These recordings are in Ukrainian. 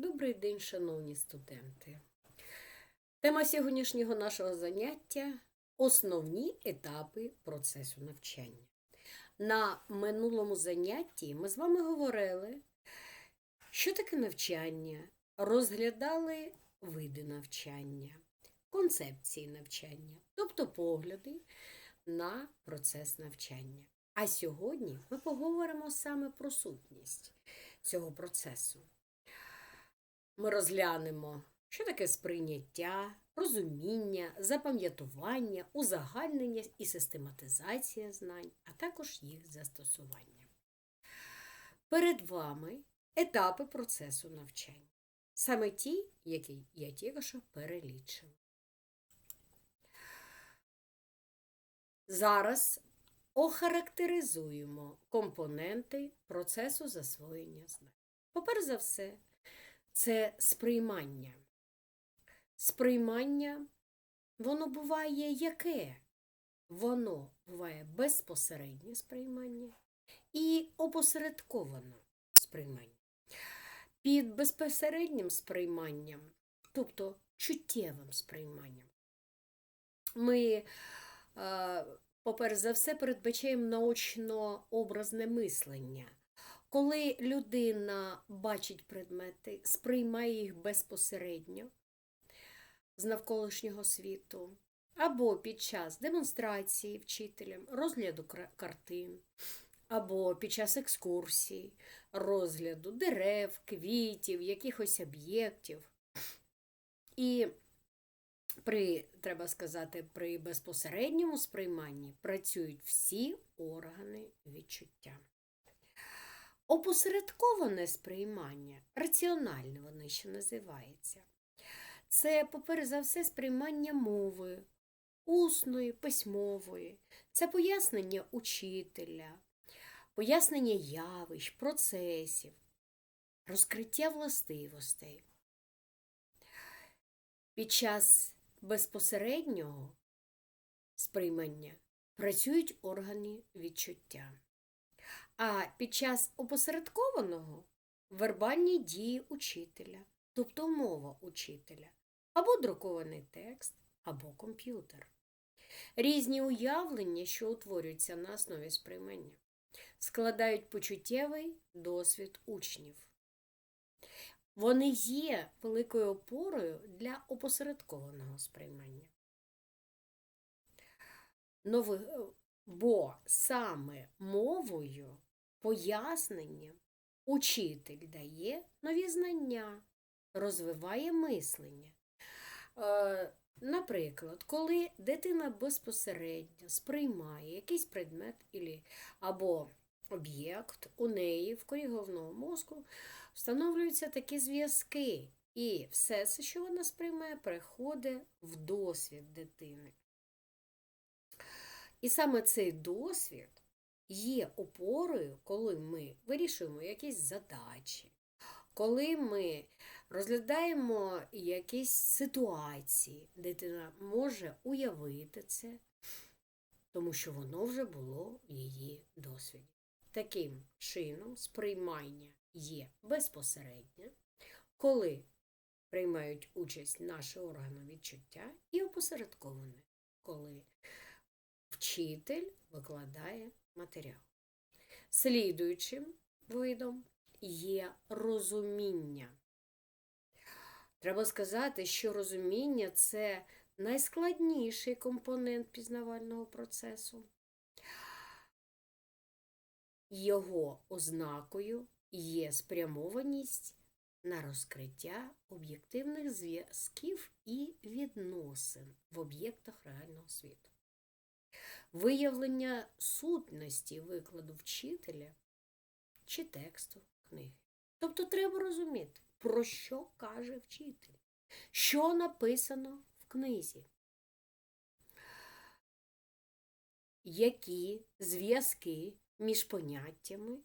Добрий день, шановні студенти. Тема сьогоднішнього нашого заняття основні етапи процесу навчання. На минулому занятті ми з вами говорили, що таке навчання, розглядали види навчання, концепції навчання, тобто погляди на процес навчання. А сьогодні ми поговоримо саме про сутність цього процесу. Ми розглянемо, що таке сприйняття, розуміння, запам'ятування, узагальнення і систематизація знань, а також їх застосування. Перед вами етапи процесу навчання. Саме ті, які я тільки що перелічила. Зараз охарактеризуємо компоненти процесу засвоєння знань. Поперш за все, це сприймання. Сприймання, воно буває яке? Воно буває безпосереднє сприймання і опосередковане сприймання. Під безпосереднім сприйманням, тобто чуттєвим сприйманням, ми, е, поперш за все, передбачаємо наочно-образне мислення. Коли людина бачить предмети, сприймає їх безпосередньо з навколишнього світу, або під час демонстрації вчителям, розгляду картин, або під час екскурсій, розгляду дерев, квітів, якихось об'єктів. І при, треба сказати, при безпосередньому сприйманні працюють всі органи відчуття. Опосередковане сприймання, раціональне воно ще називається. Це, поперед за все, сприймання мови, усної, письмової, це пояснення учителя, пояснення явищ, процесів, розкриття властивостей. Під час безпосереднього сприймання працюють органи відчуття. А під час опосередкованого вербальні дії учителя, тобто мова учителя, або друкований текст, або комп'ютер. Різні уявлення, що утворюються на основі сприймання, складають почуттєвий досвід учнів. Вони є великою опорою для опосередкованого сприймання. Нови... Бо саме мовою, поясненням учитель дає нові знання, розвиває мислення. Е, Наприклад, коли дитина безпосередньо сприймає якийсь предмет або об'єкт, у неї в корі головного мозку встановлюються такі зв'язки, і все це, що вона сприймає, переходить в досвід дитини. І саме цей досвід є опорою, коли ми вирішуємо якісь задачі, коли ми розглядаємо якісь ситуації, дитина може уявити це, тому що воно вже було в її досвіді. Таким чином, сприймання є безпосереднє, коли приймають участь наші органи відчуття, і опосередковане, коли вчитель викладає матеріал. Слідуючим видом є розуміння. Треба сказати, що розуміння це найскладніший компонент пізнавального процесу. Його ознакою є спрямованість на розкриття об'єктивних зв'язків і відносин в об'єктах реального світу. Виявлення сутності викладу вчителя чи тексту книги. Тобто треба розуміти, про що каже вчитель, що написано в книзі, які зв'язки між поняттями,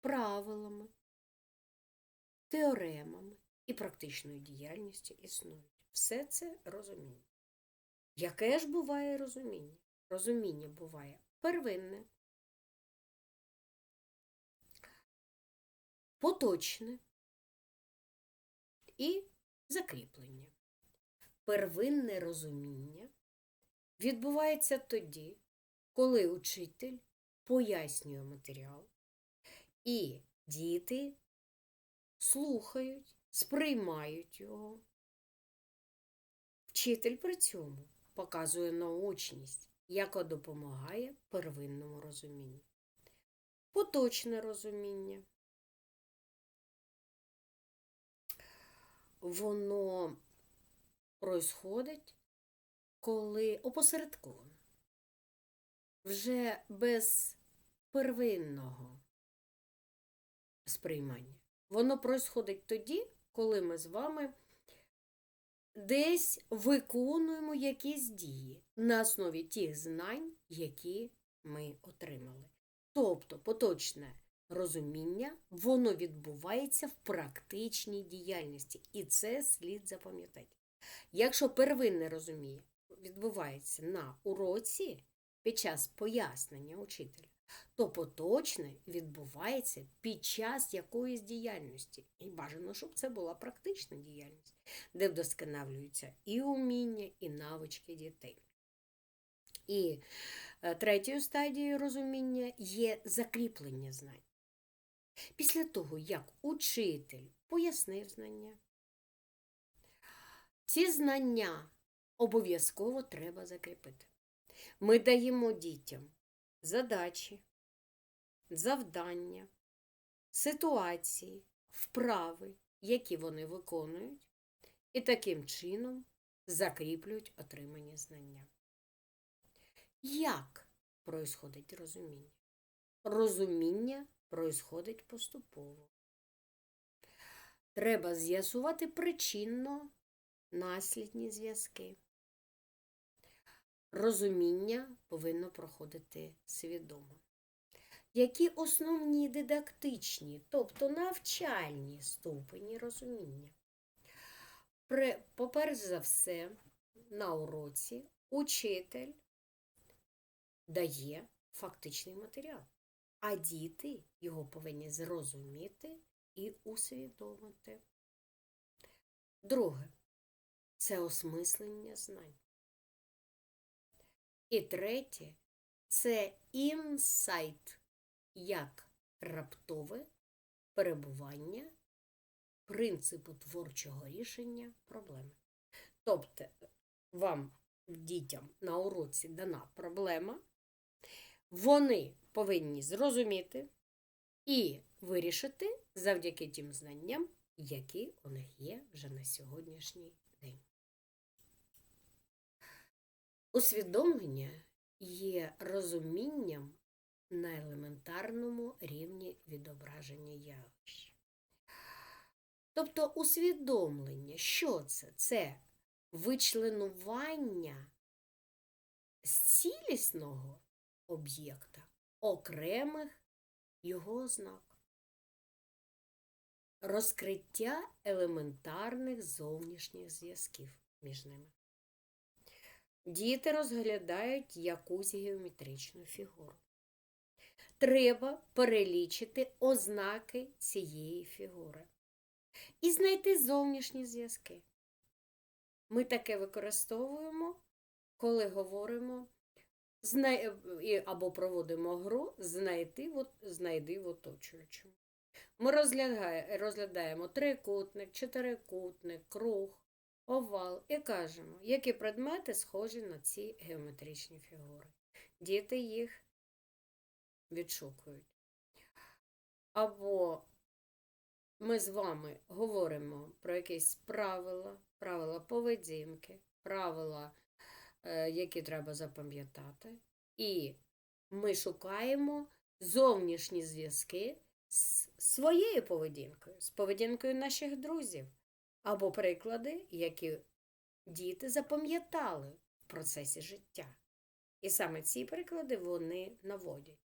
правилами, теоремами і практичною діяльністю існують. Все це розуміння. Яке ж буває розуміння? Розуміння буває первинне, поточне і закріплення. Первинне розуміння відбувається тоді, коли учитель пояснює матеріал, і діти слухають, сприймають його. Вчитель при цьому показує наочність, яка допомагає первинному розумінню. Поточне розуміння. Воно происходить, коли опосередковано, вже без первинного сприймання. Воно происходить тоді, коли ми з вами десь виконуємо якісь дії на основі тих знань, які ми отримали. Тобто поточне розуміння, воно відбувається в практичній діяльності, і це слід запам'ятати. Якщо первинне розуміння відбувається на уроці під час пояснення учителя, то поточне відбувається під час якоїсь діяльності. І бажано, щоб це була практична діяльність, де вдосконалюються і уміння, і навички дітей. І е, третьою стадією розуміння є закріплення знань. Після того, як учитель пояснив знання, ці знання обов'язково треба закріпити. Ми даємо дітям задачі, завдання, ситуації, вправи, які вони виконують, і таким чином закріплюють отримані знання. Як происходить розуміння? Розуміння происходить поступово. Треба з'ясувати причинно наслідні зв'язки. Розуміння повинно проходити свідомо. Які основні дидактичні, тобто навчальні ступені розуміння? Поперш за все, на уроці учитель дає фактичний матеріал, а діти його повинні зрозуміти і усвідомити. Друге це осмислення знань. І третє це інсайт як раптове перебування принципу творчого рішення проблеми. Тобто вам, дітям, на уроці дана проблема, вони повинні зрозуміти і вирішити завдяки тим знанням, які у них є вже на сьогоднішній день. Усвідомлення є розумінням на елементарному рівні відображення явищ. Тобто усвідомлення, що це? Це вичленування з цілісного об'єкта окремих його ознак, розкриття елементарних зовнішніх зв'язків між ними. Діти розглядають якусь геометричну фігуру. Треба перелічити ознаки цієї фігури і знайти зовнішні зв'язки. Ми таке використовуємо, коли говоримо або проводимо гру знайти, знайди в оточуючому. Ми розглядаємо трикутник, чотирикутник, круг, овал і кажемо, які предмети схожі на ці геометричні фігури. Діти їх відшукують. Або ми з вами говоримо про якісь правила, правила поведінки, правила, які треба запам'ятати. І ми шукаємо зовнішні зв'язки з своєю поведінкою, з поведінкою наших друзів, або приклади, які діти запам'ятали в процесі життя. І саме ці приклади вони наводять.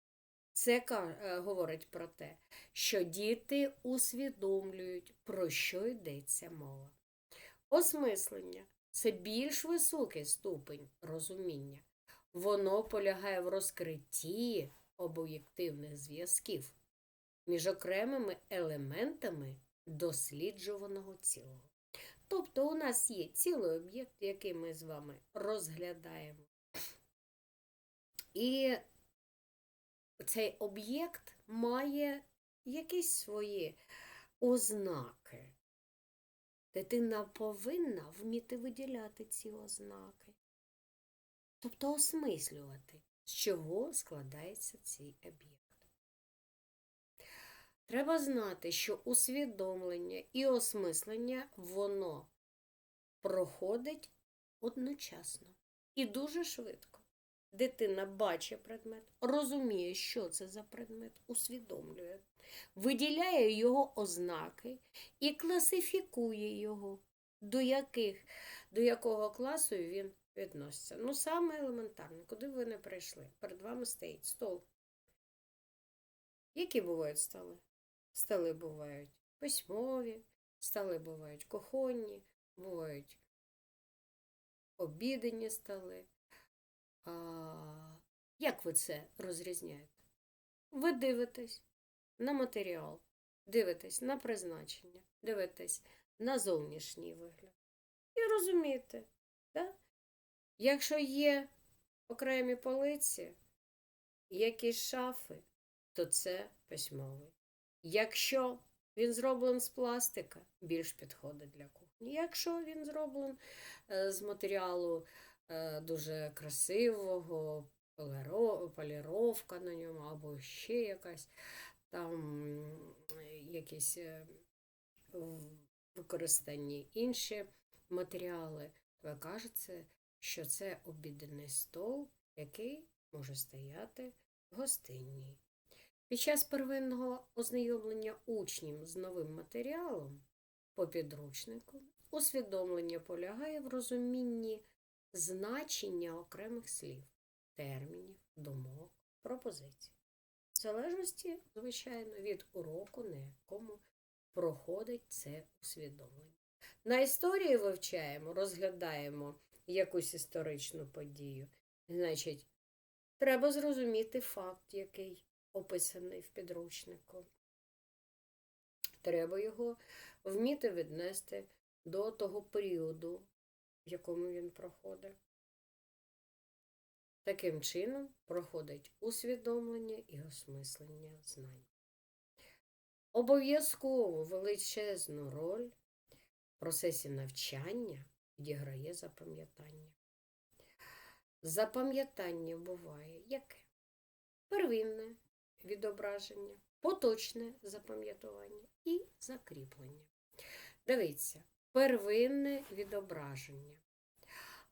Це е, говорить про те, що діти усвідомлюють, про що йдеться мова. Осмислення це більш високий ступень розуміння. Воно полягає в розкритті об'єктивних зв'язків між окремими елементами досліджуваного цілого. Тобто у нас є цілий об'єкт, який ми з вами розглядаємо. І цей об'єкт має якісь свої ознаки. Дитина повинна вміти виділяти ці ознаки, тобто осмислювати, з чого складається цей об'єкт. Треба знати, що усвідомлення і осмислення воно проходить одночасно і дуже швидко. Дитина бачить предмет, розуміє, що це за предмет, усвідомлює, виділяє його ознаки і класифікує його, до яких, до якого класу він відноситься. Ну, саме елементарне, куди ви не прийшли. Перед вами стоїть стол. Які бувають столи? Столи бувають письмові, столи бувають кухонні, бувають обідені столи. А, Як ви це розрізняєте? Ви дивитесь на матеріал, дивитесь на призначення, дивитесь на зовнішній вигляд. І розумієте, да? якщо є окремі полиці, якісь шафи, то це письмовий. Якщо він зроблений з пластика, більш підходить для кухні. Якщо він зроблений з матеріалу е, дуже красивого, поліровка на ньому, або ще якась там якісь е, використані інші матеріали, то кажеться, що це обідний стол, який може стояти в гостинній. Під час первинного ознайомлення учнів з новим матеріалом по підручнику усвідомлення полягає в розумінні значення окремих слів, термінів, думок, пропозицій. В залежності, звичайно, від уроку, на якому проходить це усвідомлення. На історії вивчаємо, розглядаємо якусь історичну подію. Значить, треба зрозуміти факт, який описаний в підручнику. Треба його вміти віднести до того періоду, в якому він проходить. Таким чином проходить усвідомлення і осмислення знань. Обов'язково величезну роль в процесі навчання відіграє запам'ятання. Запам'ятання буває яке? Первинне відображення, поточне запам'ятування і закріплення. Дивіться, первинне відображення.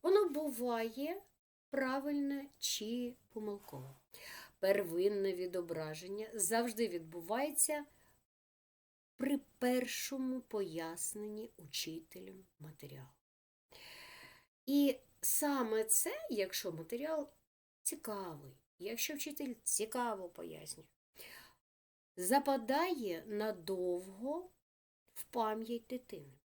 Воно буває правильне чи помилкове. Первинне відображення завжди відбувається при першому поясненні учителем матеріалу. І саме це, якщо матеріал цікавий, якщо вчитель цікаво пояснює, западає надовго в пам'ять дитини.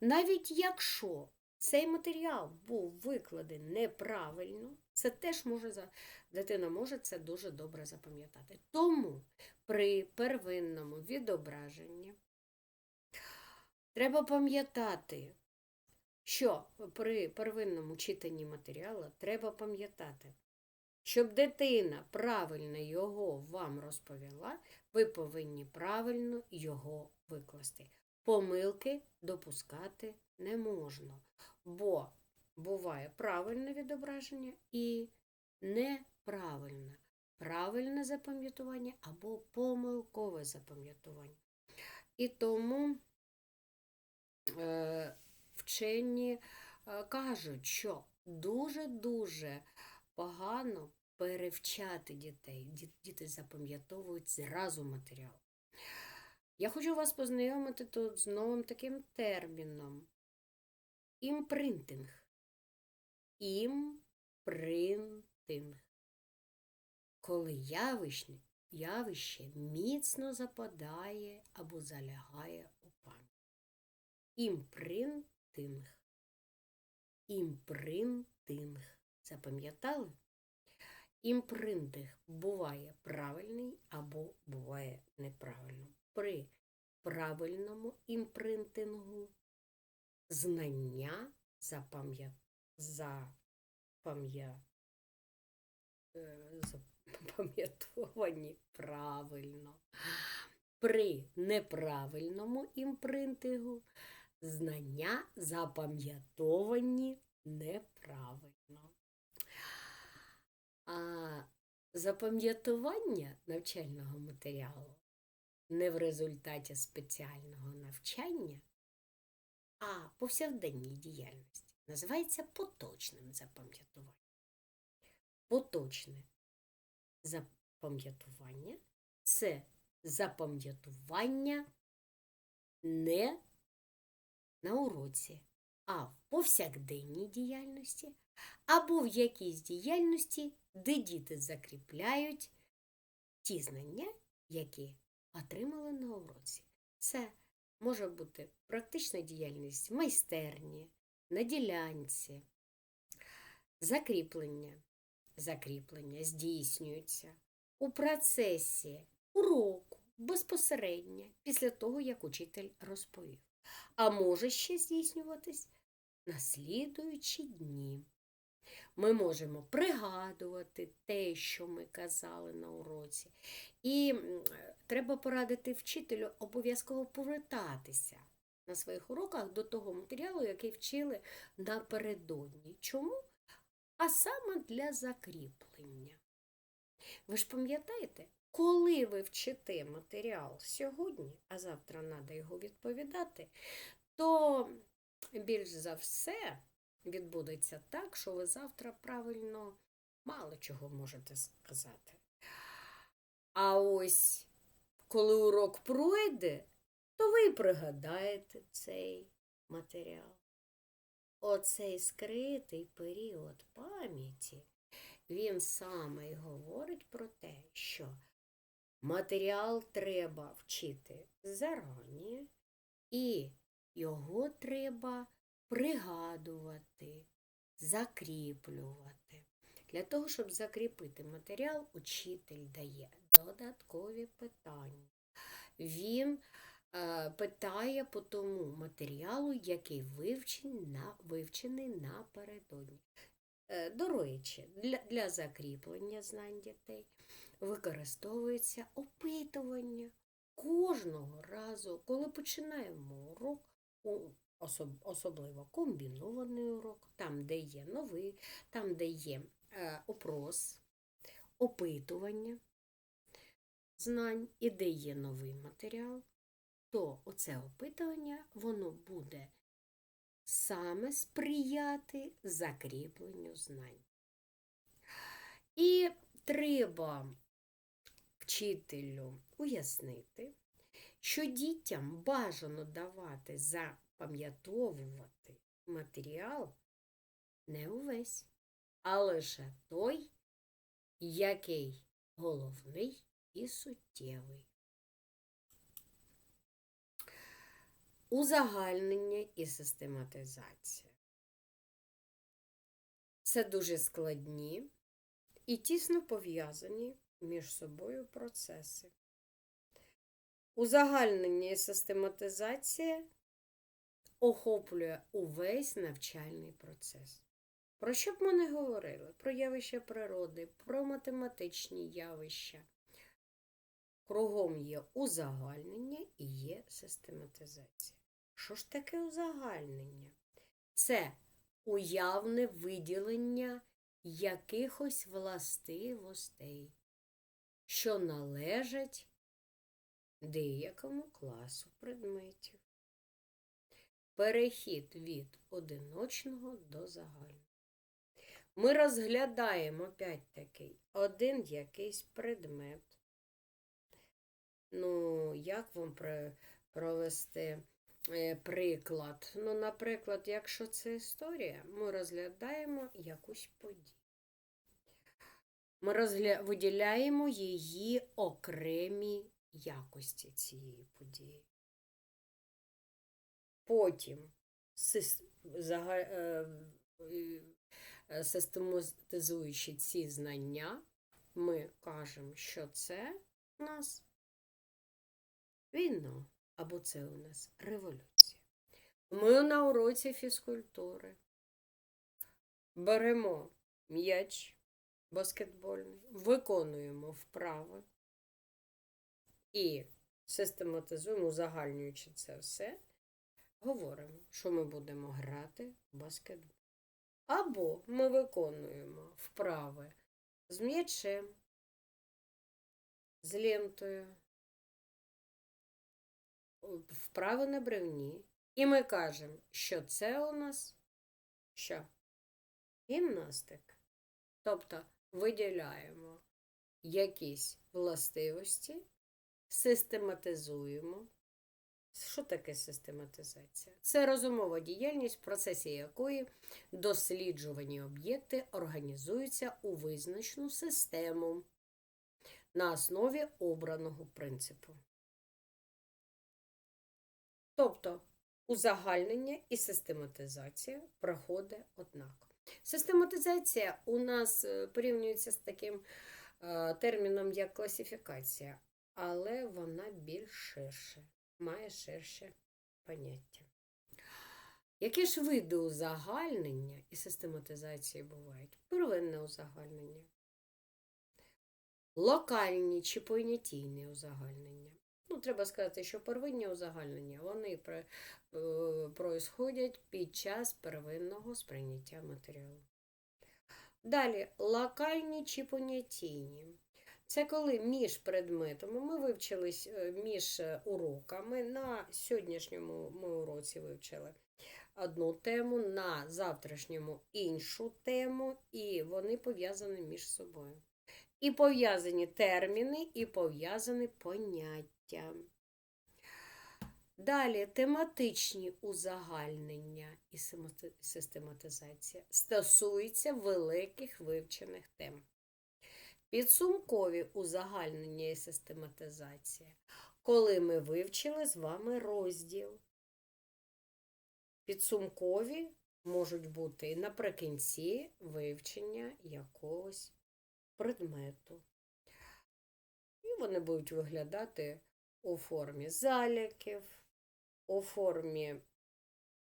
Навіть якщо цей матеріал був викладений неправильно, це теж може дитина може це дуже добре запам'ятати. Тому при первинному відображенні треба пам'ятати, що при первинному читанні матеріалу треба пам'ятати, щоб дитина правильно його вам розповіла, ви повинні правильно його викласти. Помилки допускати не можна, бо буває правильне відображення і неправильне. Правильне запам'ятування або помилкове запам'ятування. І тому е, вчені е, кажуть, що дуже-дуже погано перевчати дітей. Діти запам'ятовують зразу матеріал. Я хочу вас познайомити тут з новим таким терміном. Імпринтинг. Імпринтинг. Коли явище, явище міцно западає або залягає у пам'ять. Імпринтинг. Імпринтинг. Запам'ятали? Імпринтинг буває правильний або буває неправильний. При правильному імпринтингу знання е, запам'ятовані правильно. При неправильному імпринтингу знання запам'ятовані неправильно. А запам'ятування навчального матеріалу не в результаті спеціального навчання, а повсякденній діяльності називається поточним запам'ятуванням. Поточне запам'ятування це запам'ятування не на уроці, а в повсякденній діяльності або в якійсь діяльності, де діти закріпляють ті знання, які отримали на уроці. Це може бути практична діяльність в майстерні, на ділянці, закріплення. Закріплення здійснюється у процесі уроку безпосередньо після того, як учитель розповів. А може ще здійснюватись на слідуючі дні. Ми можемо пригадувати те, що ми казали на уроці. І треба порадити вчителю обов'язково повертатися на своїх уроках до того матеріалу, який вчили напередодні. Чому? А саме для закріплення. Ви ж пам'ятаєте, коли ви вчите матеріал сьогодні, а завтра треба його відповідати, то більш за все відбудеться так, що ви завтра правильно мало чого можете сказати. А ось коли урок пройде, то ви пригадаєте цей матеріал. Оцей скритий період пам'яті, він саме й говорить про те, що матеріал треба вчити зарані, і його треба пригадувати, закріплювати. Для того, щоб закріпити матеріал, учитель дає додаткові питання. Він е, питає по тому матеріалу, який вивчений, на, вивчений напередодні. Е, до речі, для, для закріплення знань дітей використовується опитування. Кожного разу, коли починаємо урок, особ- особливо комбінований урок, там, де є новий, там, де є е, опрос, опитування знань і де є новий матеріал, то оце опитування воно буде саме сприяти закріпленню знань. І треба вчителю уяснити, що дітям бажано давати запам'ятовувати матеріал не увесь, а лише той, який головний і суттєвий. Узагальнення і систематизація. Це дуже складні і тісно пов'язані між собою процеси. Узагальнення і систематизація охоплює увесь навчальний процес. Про що б ми не говорили? Про явища природи, про математичні явища. Кругом є узагальнення і є систематизація. Що ж таке узагальнення? Це уявне виділення якихось властивостей, що належать деякому класу предметів. Перехід від одиночного до загального. Ми розглядаємо опять такий один якийсь предмет. Ну, як вам провести е, приклад? Ну, наприклад, якщо це історія, ми розглядаємо якусь подію. Ми розгля... виділяємо її окремі якості цієї події. Потім е, е, систематизуючи ці знання, ми кажемо, що це у нас віно. або це у нас революція. Ми на уроці фізкультури беремо м'яч баскетбольний, виконуємо вправи і систематизуємо, узагальнюючи це все, говоримо, що ми будемо грати в баскетбол. Або ми виконуємо вправи з м'ячем, з лентою, вправи на бревні. І ми кажемо, що це у нас що? Гімнастика. Тобто виділяємо якісь властивості, систематизуємо. Що таке систематизація? Це розумова діяльність, в процесі якої досліджувані об'єкти організуються у визначену систему на основі обраного принципу. Тобто узагальнення і систематизація проходить однаково. Систематизація у нас е, порівнюється з таким е, терміном, як класифікація, але вона більш ширше, має ширше поняття. Які ж види узагальнення і систематизації бувають? Первинне узагальнення, локальні чи понятійні узагальнення. Ну, треба сказати, що первинні узагальнення вони е, происходять під час первинного сприйняття матеріалу. Далі локальні чи понятійні. Це коли між предметами ми вивчились е, між уроками. На сьогоднішньому ми уроці вивчили одну тему, на завтрашньому іншу тему, і вони пов'язані між собою. І пов'язані терміни, і пов'язані поняття. Далі тематичні узагальнення і систематизація стосуються великих вивчених тем. Підсумкові узагальнення і систематизація, коли ми вивчили з вами розділ. Підсумкові можуть бути наприкінці вивчення якогось предмету. І вони будуть виглядати у формі заліків, у формі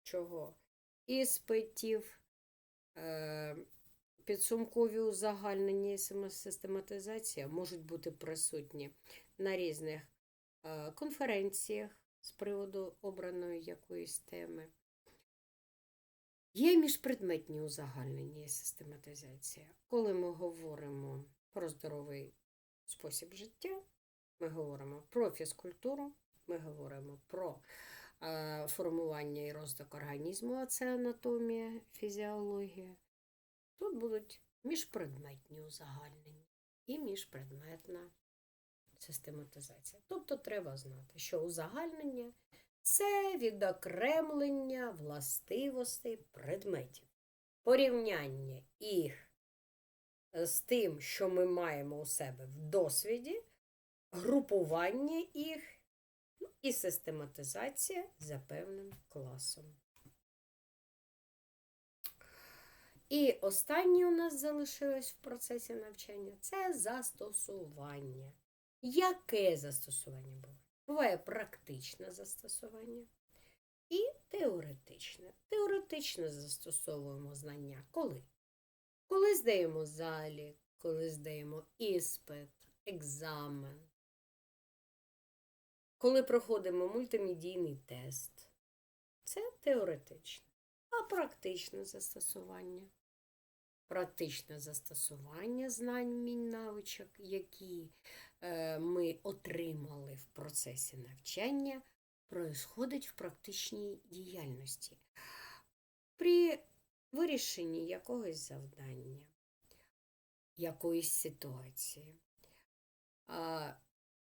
чого? Іспитів, е, підсумкові узагальнення і систематизація можуть бути присутні на різних е, конференціях з приводу обраної якоїсь теми. Є міжпредметні узагальнення і систематизація. Коли ми говоримо про здоровий спосіб життя, ми говоримо про фізкультуру, ми говоримо про е, формування і розвиток організму, а це анатомія, фізіологія. Тут будуть міжпредметні узагальнення і міжпредметна систематизація. Тобто треба знати, що узагальнення це відокремлення властивостей предметів, порівняння їх з тим, що ми маємо у себе в досвіді, групування їх ну, і систематизація за певним класом. І останнє у нас залишилось в процесі навчання це застосування. Яке застосування було? Буває практичне застосування і теоретичне. Теоретично застосовуємо знання коли? Коли здаємо залік, коли здаємо іспит, екзамен, коли проходимо мультимедійний тест. Це теоретичне, а практичне застосування. Практичне застосування знань, мін, навичок, які Е, ми отримали в процесі навчання, происходить в практичній діяльності. При вирішенні якогось завдання, якоїсь ситуації.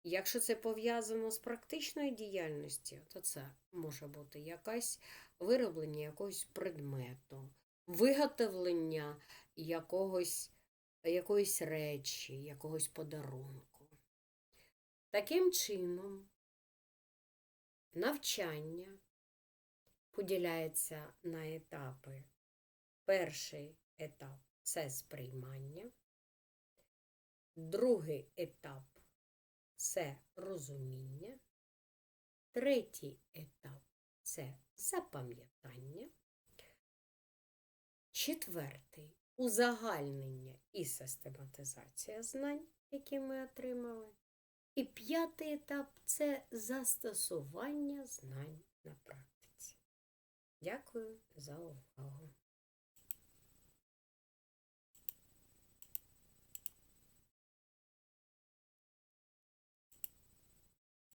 Якщо це пов'язано з практичною діяльністю, то це може бути якесь вироблення якогось предмету, виготовлення якогось, якоїсь речі, якогось подарунку. Таким чином, навчання поділяється на етапи. Перший етап це сприймання, другий етап це розуміння, Третій етап це запам'ятання. Четвертий узагальнення і систематизація знань, які ми отримали. І п'ятий етап це застосування знань на практиці. Дякую за увагу.